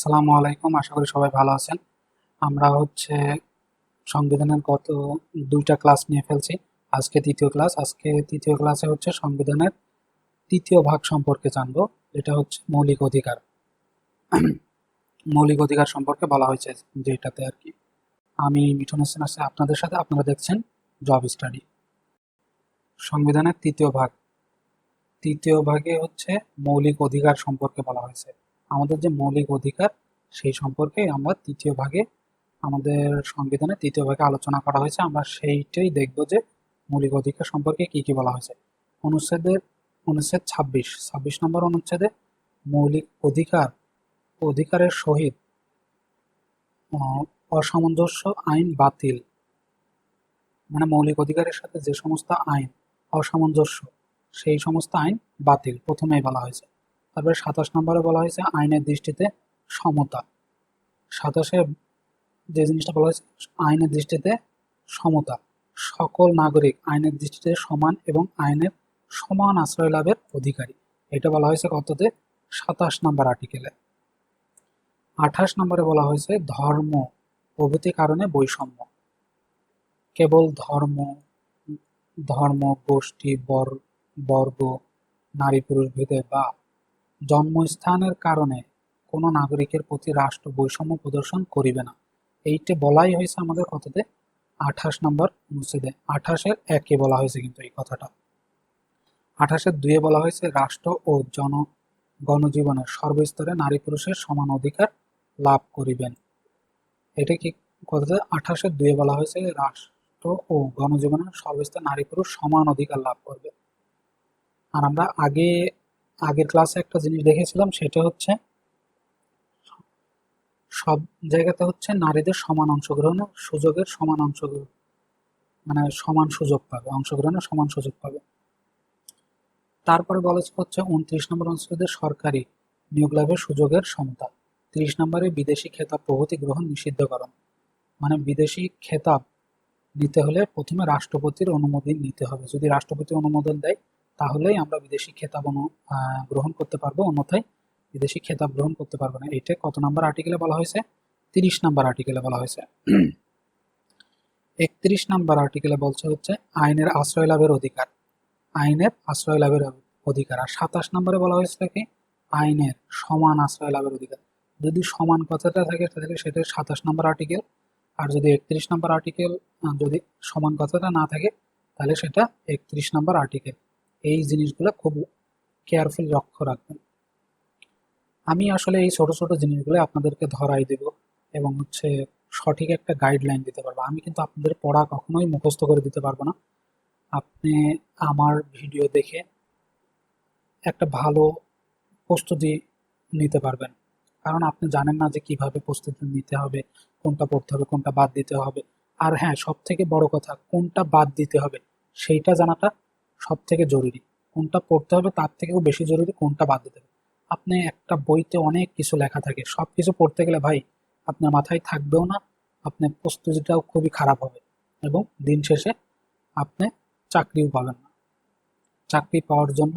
আসসালামু আলাইকুম, আশা করি সবাই ভালো আছেন। আমরা হচ্ছে সংবিধানের গত দুইটা ক্লাস নিয়ে ফেলছি। আজকে তৃতীয় ক্লাস। আজকে তৃতীয় ক্লাসে হচ্ছে সংবিধানের তৃতীয় ভাগ সম্পর্কে জানব। যেটা হচ্ছে মৌলিক অধিকার। মৌলিক অধিকার সম্পর্কে বলা হয়েছে যেটাতে আর কি। আমি মিঠুন হোসেন আছে আপনাদের সাথে। আপনারা দেখছেন জব স্টাডি। সংবিধানের তৃতীয় ভাগ। তৃতীয় ভাগে হচ্ছে মৌলিক অধিকার সম্পর্কে বলা হয়েছে। আমাদের যে মৌলিক অধিকার, সেই সম্পর্কে আমরা তৃতীয় ভাগে, আমাদের সংবিধানে তৃতীয় ভাগে আলোচনা করা হয়েছে। আমরা সেইটাই দেখব যে মৌলিক অধিকার সম্পর্কে কি কি বলা হয়েছে। অনুচ্ছেদের, অনুচ্ছেদ ছাব্বিশ ছাব্বিশ নম্বর অনুচ্ছেদে মৌলিক অধিকার, অধিকারের সহিত অসামঞ্জস্য আইন বাতিল। মানে মৌলিক অধিকারের সাথে যে সমস্ত আইন অসামঞ্জস্য, সেই সমস্ত আইন বাতিল। প্রথমেই বলা হয়েছে। তারপরে সাতাশ নম্বরে বলা হয়েছে আইনের দৃষ্টিতে সমতা। সাতাশে যে জিনিসটা বলা হয়েছে, আইনের দৃষ্টিতে সমতা। সকল নাগরিক আইনের দৃষ্টিতে সমান এবং আইনের সমান আশ্রয় লাভের অধিকারী। এটা বলা হয়েছে কততে? সাতাশ নম্বর আর্টিকেলে। আঠাশ নম্বরে বলা হয়েছে ধর্ম প্রভৃতি কারণে বৈষম্য। কেবল ধর্ম ধর্ম, গোষ্ঠী, বর, বর্গ, নারী, পুরুষ, ভেদে বা জন্মস্থানের কারণে কোনো নাগরিকের প্রতি রাষ্ট্র বৈষম্য প্রদর্শন করিবে না। এইটা বলাই হয়েছে আমাদের কততে আঠাশ নম্বর অনুচ্ছেদে আঠাশের একে বলা হয়েছে কিন্তু এই কথাটা। আঠাশের দুয়ে বলা হয়েছে, রাষ্ট্র ও জন, গণজীবনের সর্বস্তরে নারী পুরুষের সমান অধিকার লাভ করিবেন। এটা কি কথাতে? আঠাশের দুয়ে বলা হয়েছে, রাষ্ট্র ও গণজীবনের সর্বস্তরে নারী পুরুষ সমান অধিকার লাভ করবে। আর আমরা আগে আগের ক্লাসে একটা জিনিস দেখেছিলাম, সেটা হচ্ছে সব জায়গাতে হচ্ছে নারীদের সমান অংশগ্রহণ সুযোগের সমান অংশগ্রহণ। মানে সমান সুযোগ পাবে অংশগ্রহণের সমান সুযোগ পাবে। তারপরে বলা হচ্ছে উনত্রিশ নম্বর অনুচ্ছেদের সরকারি নিয়োগ লাভের সুযোগের সমতা। তিরিশ নম্বরে বিদেশি খেতাব প্রভৃতি গ্রহণ নিষিদ্ধকরণ। মানে বিদেশি খেতাব নিতে হলে প্রথমে রাষ্ট্রপতির অনুমোদন নিতে হবে। যদি রাষ্ট্রপতি অনুমোদন দেয় তাহলেই আমরা বিদেশি খেতাব গ্রহণ করতে পারব। অন্যথায় বিদেশি খেতাব গ্রহণ করতে পারব না। এটা কত নাম্বার আর্টিকেলে বলা হয়েছে? তিরিশ নাম্বার আর্টিকেলে বলা হয়েছে। একত্রিশ নাম্বার আর্টিকেলে বলছে হচ্ছে, আইনের আশ্রয় লাভের অধিকার। আইনের আশ্রয় লাভের অধিকার। আর সাতাশ নম্বরে বলা হয়েছে কি? আইনের সমান আশ্রয় লাভের অধিকার। যদি সমান কথাটা থাকে তাহলে সেটা সাতাশ নম্বর আর্টিকেল আর যদি একত্রিশ নম্বর আর্টিকেল যদি সমান কথাটা না থাকে, তাহলে সেটা একত্রিশ নম্বর আর্টিকেল এই জিনিসগুলো খুব কেয়ারফুল লক্ষ্য রাখবেন। আমি আসলে এই ছোট ছোট জিনিসগুলো আপনাদেরকে ধরাই দেব এবং হচ্ছে সঠিক একটা গাইডলাইন দিতে পারব। আমি কিন্তু আপনাদের পড়া কখনোই মুখস্থ করে দিতে পারব না। আপনি আমার ভিডিও দেখে একটা ভালো প্রস্তুতি নিতে পারবেন। কারণ আপনি জানেন না যে কীভাবে প্রস্তুতি নিতে হবে, কোনটা পড়তে হবে, কোনটা বাদ দিতে হবে। আর হ্যাঁ সব থেকে বড় কথা, কোনটা বাদ দিতে হবে, সেইটা জানাটা সব থেকে জরুরি। কোনটা পড়তে হবে, তার থেকেও বেশি জরুরি কোনটা বাদ দিতে হবে। আপনি একটা বইতে অনেক কিছু লেখা থাকে সব কিছু পড়তে গেলে ভাই আপনার মাথায় থাকবেও না, আপনার প্রস্তুতিটাও খুবই খারাপ হবে এবং দিন শেষে আপনি চাকরিও পাবেন না। চাকরি পাওয়ার জন্য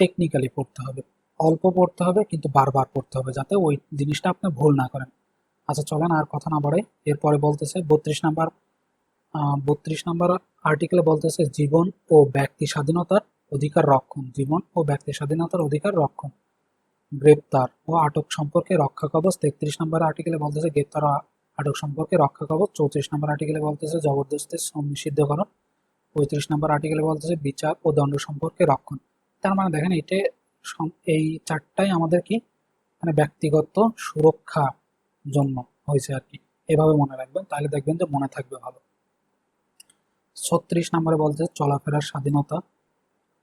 টেকনিক্যালি পড়তে হবে। অল্প পড়তে হবে কিন্তু বারবার পড়তে হবে যাতে ওই জিনিসটা আপনি ভুল না করেন। আচ্ছা চলেন আর কথা না বাড়াই। এরপরে বলতেছে, বত্রিশ নাম্বার বত্রিশ নাম্বার আর্টিকেলে বলতেছে, জীবন ও ব্যক্তি স্বাধীনতার অধিকার রক্ষণ। জীবন ও ব্যক্তি স্বাধীনতার অধিকার রক্ষণ। গ্রেপ্তার ও আটক সম্পর্কে রক্ষা কবচ, তেত্রিশ নম্বর আর্টিকেলে বলতেছে, গ্রেপ্তার আটক সম্পর্কে রক্ষা কবচ। চৌত্রিশ নম্বর আর্টিকেলে বলতেছে, জবরদস্তি শ্রম নিষিদ্ধকরণ পঁয়ত্রিশ নম্বর আর্টিকেলে বলতেছে, বিচার ও দণ্ড সম্পর্কে রক্ষণ। তার মানে দেখেন এটা এই চারটাই আমাদের কি? মানে ব্যক্তিগত সুরক্ষা জন্য হয়েছে আর কি। এভাবে মনে রাখবেন, তাহলে দেখবেন যে মনে থাকবে ভালো। ছত্রিশ নম্বরে বলতেছে চলাফেরার স্বাধীনতা।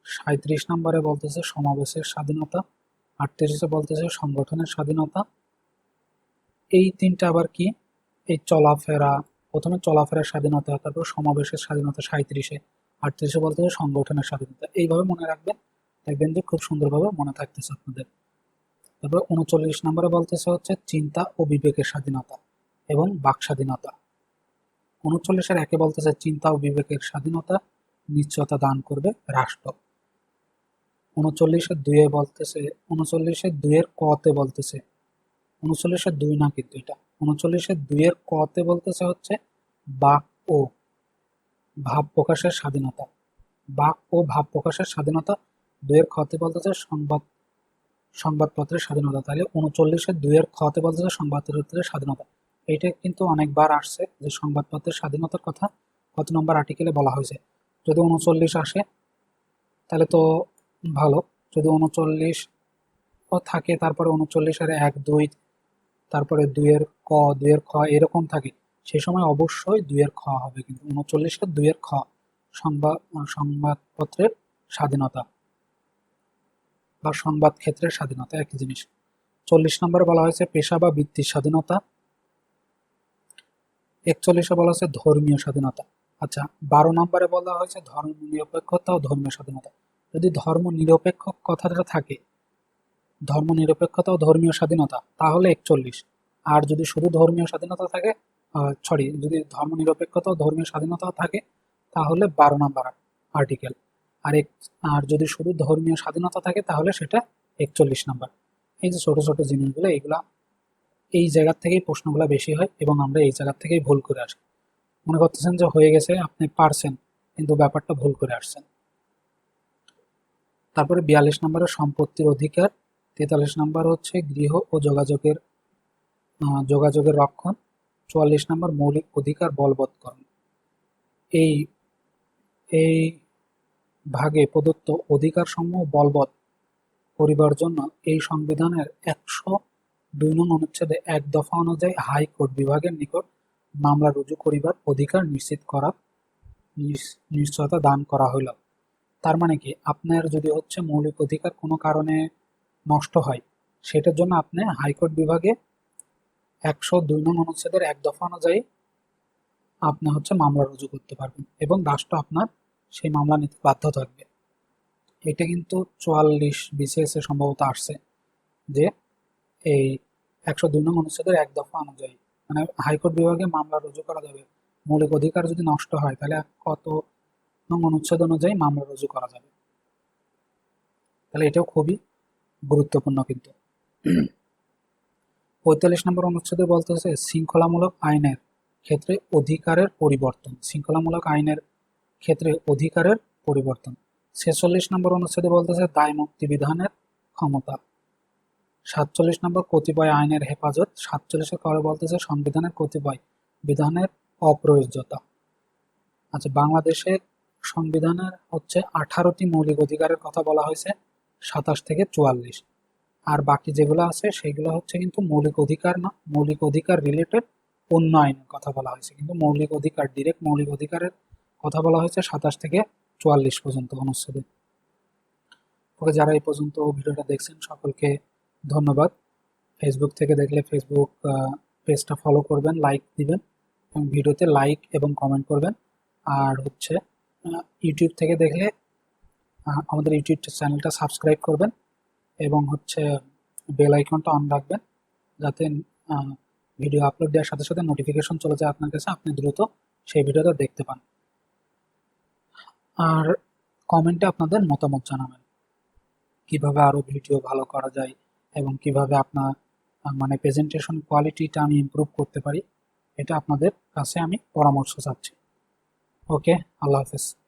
সাঁত্রিশ নম্বরে বলতেছে সমাবেশের স্বাধীনতা। আটত্রিশে বলতেছে সংগঠনের স্বাধীনতা। এই তিনটা আবার কি? এই চলাফেরা, প্রথমে চলাফেরার স্বাধীনতা, তারপর সমাবেশের স্বাধীনতা সাঁত্রিশে আটত্রিশে বলতেছে সংগঠনের স্বাধীনতা। এইভাবে মনে রাখবেন, দেখবেন যে খুব সুন্দরভাবে মনে থাকতেছে আপনাদের। তারপর উনচল্লিশ নম্বরে বলতেছে হচ্ছে চিন্তা ও বিবেকের স্বাধীনতা এবং বাক স্বাধীনতা। উনচল্লিশের একে বলতেছে চিন্তা ও বিবেকের স্বাধীনতা, নিশ্চয়তা দান করবে রাষ্ট্র। উনচল্লিশের দুয়ে বলতেছে উনচল্লিশের দুইয়ের কতে বলতেছে উনচল্লিশের দুই না কিন্তু এটা উনচল্লিশের দুইয়ের কতে বলতেছে হচ্ছে বাক ও ভাব প্রকাশের স্বাধীনতা। বাক ও ভাব প্রকাশের স্বাধীনতা, দুইয়ের খতে বলতেছে সংবাদ, সংবাদপত্রের স্বাধীনতা। তাহলে উনচল্লিশের দুইয়ের খতে বলতেছে সংবাদপত্রের স্বাধীনতা। এইটা কিন্তু অনেকবার আসছে যে সংবাদপত্রের স্বাধীনতার কথা কত নম্বর আর্টিকেলে বলা হয়েছে। যদি উনচল্লিশ আসে, তাহলে তো ভালো। যদি উনচল্লিশ থাকে, তারপরে উনচল্লিশের এক, দুই, তারপরে দুইয়ের ক, দুইয়ের খ এরকম থাকে। সে সময় অবশ্যই দুইয়ের খ হবে, কিন্তু উনচল্লিশের দুইয়ের খ সংবাদ, সংবাদপত্রের স্বাধীনতা বা সংবাদ ক্ষেত্রের স্বাধীনতা, একই জিনিস। চল্লিশ নম্বরে বলা হয়েছে পেশা বা বৃত্তির স্বাধীনতা। একচল্লিশে বলা হয়েছে ধর্মীয় স্বাধীনতা। আচ্ছা বারো নম্বরে বলা হয়েছে ধর্ম নিরপেক্ষতা ও ধর্মীয় স্বাধীনতা। যদি ধর্ম নিরপেক্ষ কথাটা থাকে, ধর্ম নিরপেক্ষতা ও ধর্মীয় স্বাধীনতা, তাহলে একচল্লিশ। আর যদি শুধু ধর্মীয় স্বাধীনতা থাকে সরি যদি ধর্ম নিরপেক্ষতা ও ধর্মীয় স্বাধীনতা থাকে, তাহলে বারো নম্বর আর্টিকেল আর এক, আর যদি শুধু ধর্মীয় স্বাধীনতা থাকে, তাহলে সেটা একচল্লিশ নাম্বার। এই যে ছোট ছোট জিনিসগুলো এইগুলা এই জায়গার থেকেই প্রশ্নগুলো বেশি হয় এবং আমরা এই জায়গার থেকেই ভুল করে আসি। মনে করতেছেন যে হয়ে গেছে, আপনি পারছেন, কিন্তু ব্যাপারটা ভুল করে আসছেন। তারপরে বিয়াল্লিশ নম্বরে সম্পত্তির অধিকার, তেতাল্লিশ নম্বর হচ্ছে গৃহ ও যোগাযোগের যোগাযোগের রক্ষণ, চুয়াল্লিশ নম্বর মৌলিক অধিকার বলবৎকরণ। এই এই ভাগে প্রদত্ত অধিকার সমূহ বলবৎ করিবার জন্য এই সংবিধানের একশো দুই নং অনুচ্ছেদে এক দফা অনুযায়ী হাইকোর্ট বিভাগের নিকট মামলা রুজু করিবার অধিকার নিশ্চিত করা নিশ্চয়তা দান করা হইল। তার মানে কি? আপনার যদি হচ্ছে মৌলিক অধিকার কোনো কারণে নষ্ট হয়, সেটার জন্য আপনি হাইকোর্ট বিভাগে একশো দুই নং অনুচ্ছেদের এক দফা অনুযায়ী আপনি হচ্ছে মামলা রুজু করতে পারবেন এবং রাষ্ট্র আপনার সেই মামলা নিতে বাধ্য থাকবে। এটা কিন্তু চুয়াল্লিশ বিসিএস সম্ভবত আসছে যে এই একশো দুই নং অনুচ্ছেদের এক দফা অনুযায়ী। মানে হাইকোর্ট বিভাগে মামলা রুজু করা যাবে। মৌলিক অধিকার যদি নষ্ট হয়, তাহলে কত নং অনুচ্ছেদ অনুযায়ী মামলা রুজু করা যাবে? তাহলে এটাও খুবই গুরুত্বপূর্ণ কিন্তু। পঁয়তাল্লিশ নম্বর অনুচ্ছেদে বলতে হচ্ছে শৃঙ্খলামূলক আইনের ক্ষেত্রে অধিকারের পরিবর্তন। শৃঙ্খলামূলক আইনের ক্ষেত্রে অধিকারের পরিবর্তন। ছেচল্লিশ নম্বর অনুচ্ছেদে বলতেছে দায় মুক্তি বিধানের ক্ষমতা। সাতচল্লিশ নম্বর কতিপয় আইনের হেফাজত, সাতচল্লিশের পরে বলতেছে সংবিধানের কতিপয় বিধানের অপ্রয়োজ্যতা। আচ্ছা বাংলাদেশের সংবিধানের হচ্ছে আঠারোটি মৌলিক অধিকারের কথা বলা হয়েছে, সাতাশ থেকে চুয়াল্লিশ। আর বাকি যেগুলো আছে, সেগুলো হচ্ছে কিন্তু মৌলিক অধিকার না, মৌলিক অধিকার রিলেটেড অন্য আইনের কথা বলা হয়েছে। কিন্তু মৌলিক অধিকার ডিরেক্ট মৌলিক অধিকারের কথা বলা হয়েছে সাতাশ থেকে চুয়াল্লিশ পর্যন্ত অনুচ্ছেদে। ওকে, যারা এই পর্যন্ত ভিডিওটা দেখছেন, সকলকে ধন্যবাদ। ফেসবুক থেকে দেখলে ফেসবুক পেজটা ফলো করবেন লাইক দিবেন, এবং ভিডিওতে লাইক এবং কমেন্ট করবেন। আর হচ্ছে ইউটিউব থেকে দেখলে আমাদের ইউটিউব চ্যানেলটা সাবস্ক্রাইব করবেন এবং হচ্ছে বেল আইকনটা অন রাখবেন যাতে ভিডিও আপলোড দেওয়ার সাথে সাথে নোটিফিকেশন চলে যায় আপনার কাছে, আপনি দ্রুত সেই ভিডিওটা দেখতে পান। আর কমেন্টে আপনাদের মতামত জানাবেন। কীভাবে আরও ভিডিও ভালো করা যায় এবং কীভাবে আপনার মানে প্রেজেন্টেশন কোয়ালিটিটা আমি ইম্প্রুভ করতে পারি, এটা আপনাদের কাছে আমি পরামর্শ চাচ্ছি। ওকে আল্লাহ হাফেজ।